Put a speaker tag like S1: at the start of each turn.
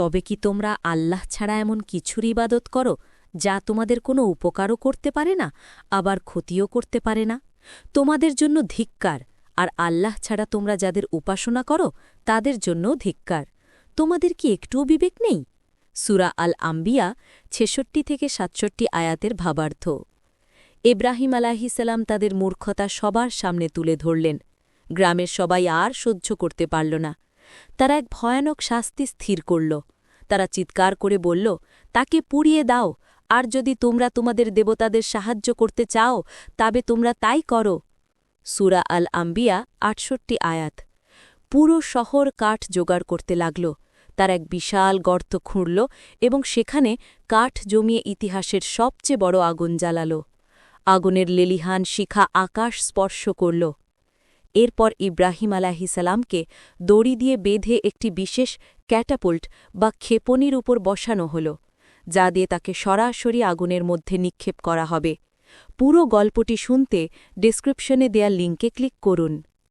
S1: তবে কি তোমরা আল্লাহ ছাড়া এমন কিছুর ইবাদত করো যা তোমাদের কোনো উপকারও করতে পারে না, আবার ক্ষতিও করতে পারে না? তোমাদের জন্য ধিক্কার, আর আল্লাহ ছাড়া তোমরা যাদের উপাসনা করো, তাদের জন্যও ধিক্কার। তোমাদের কি একটুও বিবেক নেই? সুরা আল আম্বিয়া ছেষট্টি থেকে সাতষট্টি আয়াতের ভাবার্থ। ইব্রাহিম আলাহিসাল্লাম তাদের মূর্খতা সবার সামনে তুলে ধরলেন। গ্রামের সবাই আর সহ্য করতে পারল না। তারা এক ভয়ানক শাস্তি স্থির করল। তারা চিৎকার করে বলল, তাকে পুড়িয়ে দাও, আর যদি তোমরা তোমাদের দেবতাদের সাহায্য করতে চাও, তবে তোমরা তাই করো। সুরা আল আম্বিয়া আটষট্টি আয়াত। পুরো শহর কাঠ জোগাড় করতে লাগল। তার এক বিশাল গর্ত খুঁড়ল এবং সেখানে কাঠ জমিয়ে ইতিহাসের সবচেয়ে বড় আগুন জ্বালাল। আগুনের লেলিহান শিখা আকাশ স্পর্শ করল। এরপর ইব্রাহিম আলাহি সালামকে দড়ি দিয়ে বেঁধে একটি বিশেষ ক্যাটাপোল্ট বা ক্ষেপণির উপর বসানো হল, যা দিয়ে তাকে সরাসরি আগুনের মধ্যে নিক্ষেপ করা হবে। পুরো গল্পটি শুনতে ডিসক্রিপশনে দেয়া লিঙ্কে ক্লিক করুন।